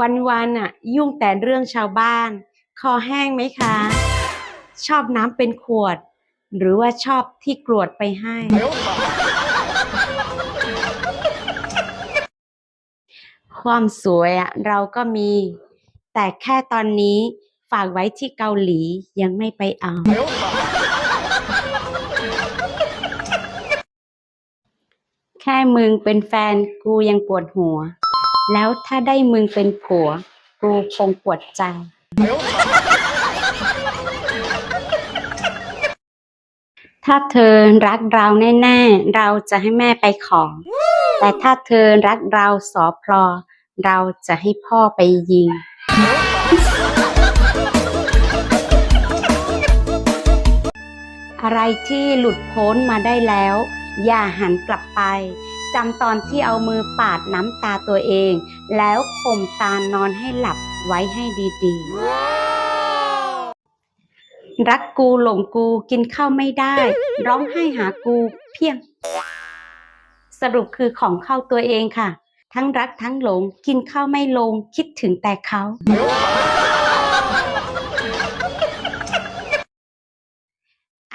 วันๆอะ ยุ่งแต่เรื่องชาวบ้าน คอแห้งไหมคะ ชอบน้ำเป็นขวด หรือว่าชอบที่กรวดไปให้ ความสวยอะ เราก็มี แต่แค่ตอนนี้ฝากไว้ที่เกาหลียังไม่ไปเอา แค่มึงเป็นแฟนกูยังปวดหัว แล้วถ้าได้มึงเป็นผัว กูคงปวดใจ ถ้าเธอรักเราแน่ๆ เราจะให้แม่ไปขอ แต่ถ้าเธอรักเราสอพลอ เราจะให้พ่อไปยิง อะไรที่หลุดพ้นมาได้แล้ว อย่าหันกลับไป จำตอนที่เอามือปาดน้ำตาตัวเอง แล้วข่มตานอนให้หลับไว้ให้ดีๆ รักกูหลงกูกินข้าวไม่ได้ ร้องไห้หากูเพียง สรุปคือของเข้าตัวเองค่ะ ทั้งรักทั้งหลงกินข้าวไม่ลงคิดถึงแต่เขา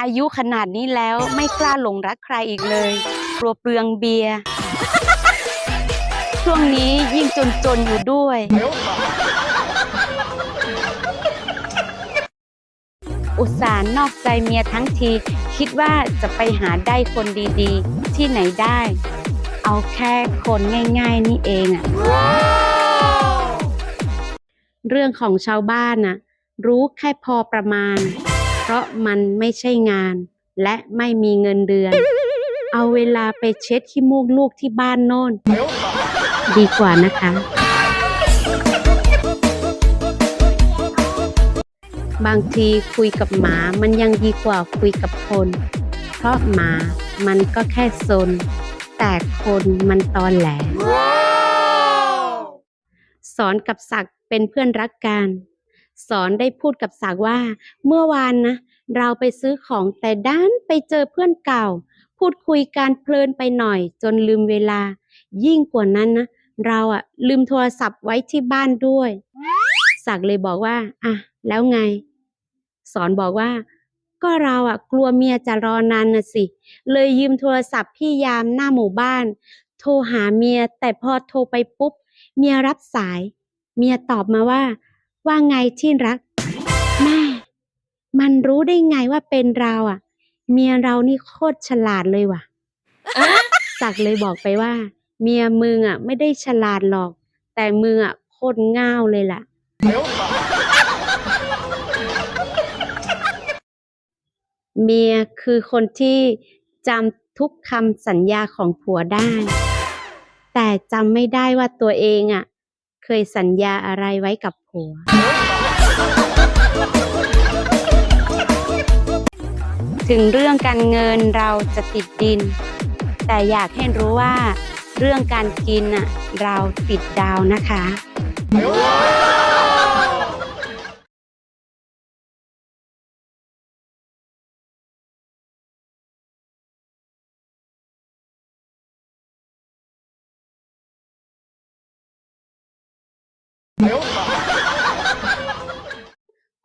อายุขนาดนี้แล้วไม่กล้าหลงรักใครอีกเลย กลัวเปลืองเบียร์ช่วงนี้ยิ่งจนๆอยู่ด้วย อุตส่าห์นอกใจเมียทั้งที คิดว่าจะไปหาได้คนดีๆ ที่ไหนได้ เอาแค่คนง่าย ๆ นี่เองอะเรื่องของชาวบ้านน่ะ รู้แค่พอประมาณ เพราะมันไม่ใช่งาน และไม่มีเงินเดือน เอาเวลาไปเช็ดขี้มูกลูกที่บ้านโน่น ดีกว่านะคะ บางทีคุยกับหมามันยังดีกว่าคุยกับคน เพราะหมามันก็แค่ซน แต่คนมันตอนแหลสอนกับศักเป็นเพื่อนรักกัน สอนได้พูดกับศักว่า เมื่อวานนะ เราไปซื้อของแต่ด้านไปเจอเพื่อนเก่า พูดคุยการเพลินไปหน่อย จนลืมเวลา ยิ่งกว่านั้นนะเราอะลืมโทรศัพท์ไว้ที่บ้านด้วย ศักเลยบอกว่าอะแล้วไง สอนบอกว่า ก็เราอะกลัวเมียจะรอนานนะสิ เลยยืมโทรศัพท์พี่ยามหน้าหมู่บ้าน โทรหาเมียแต่พอโทรไปปุ๊บ เมียรับสาย เมียตอบมาว่า ว่าไงที่รักแม่มันรู้ได้ไงว่าเป็นเราอะ เมียเรานี่โคตรฉลาดเลยว่ะศักดิ์เลยบอกไปว่า เมียมึงอะ ไม่ได้ฉลาดหรอก แต่มึงอะโคตรง่าวเลยล่ะ เมียคือคนที่จำทุกคำสัญญาของผัวได้ แต่จำไม่ได้ว่าตัวเองอะ เคยสัญญาอะไรไว้กับผัว ถึงเรื่องการเงินเราจะติดดิน แต่อยากให้รู้ว่า เรื่องการกินอะเราติดดาวนะคะ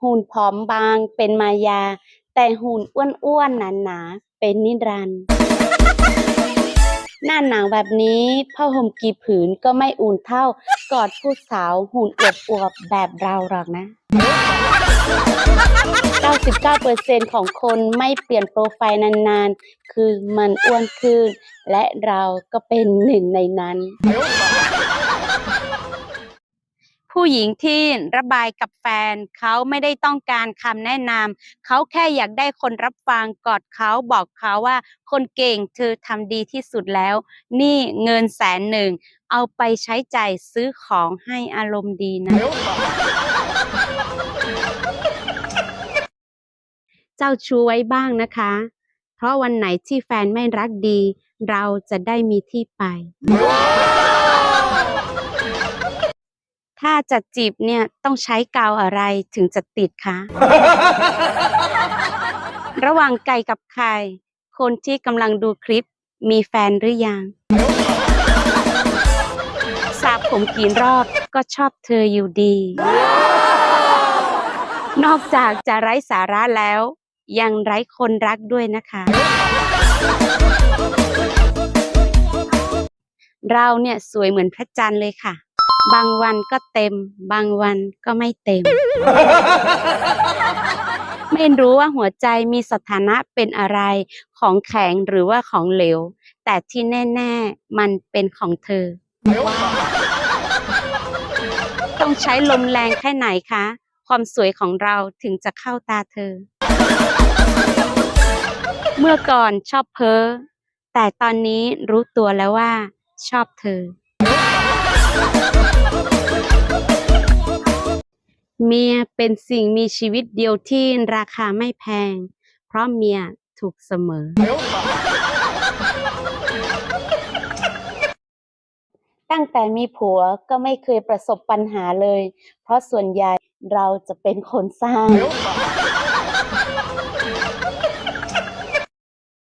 หุ่นผอมบางเป็นมายา แต่หุ่นอ้วนๆหนาๆเป็นนิรันดร์หน้าหนาวแบบนี้ผ้าห่มกี่ผืนก็ไม่อุ่นเท่ากอดผู้สาวหุ่นอวบๆแบบเราหรอกนะ 99%ของคนไม่เปลี่ยนโปรไฟล์นานๆ คือมันอ้วนขึ้น และเราก็เป็นหนึ่งในนั้น ผู้หญิงที่ระบายกับแฟนเขาไม่ได้ต้องการคำแนะนำเขาแค่อยากได้คนรับฟังกอดเขาบอกเขาว่าคนเก่งเธอทำดีที่สุดแล้ว นี่เงินแสนหนึ่ง เอาไปใช้ใจ่ายซื้อของให้อารมณ์ดีนะ เจ้าชู้ไว้บ้างนะคะ เพราะวันไหนที่แฟนไม่รักดี เราจะได้มีที่ไป ถ้าจะจีบเนี่ยต้องใช้กาวอะไรถึงจะติดคะ ระหว่างไก่กับไข่ คนที่กำลังดูคลิปมีแฟนหรือยังสสระผมกี่รอบก็ชอบเธออยู่ดี นอกจากจะไร้สาระแล้ว ยังไร้คนรักด้วยนะคะ เราเนี่ยสวยเหมือนพระจันทร์เลยค่ะ บางวันก็เต็ม บางวันก็ไม่เต็ม ไม่รู้ว่าหัวใจมีสถานะเป็นอะไร ของแข็งหรือว่าของเหลว แต่ที่แน่ ๆ มันเป็นของเธอ ต้องใช้ลมแรงแค่ไหนคะ ความสวยของเราถึงจะเข้าตาเธอ เมื่อก่อนชอบเพ้อแต่ตอนนี้รู้ตัวแล้วว่า ชอบเธอ เมียเป็นสิ่งมีชีวิตเดียวที่ราคาไม่แพง เพราะเมียถูกเสมอ ตั้งแต่มีผัวก็ไม่เคยประสบปัญหาเลย เพราะส่วนใหญ่เราจะเป็นคนสร้าง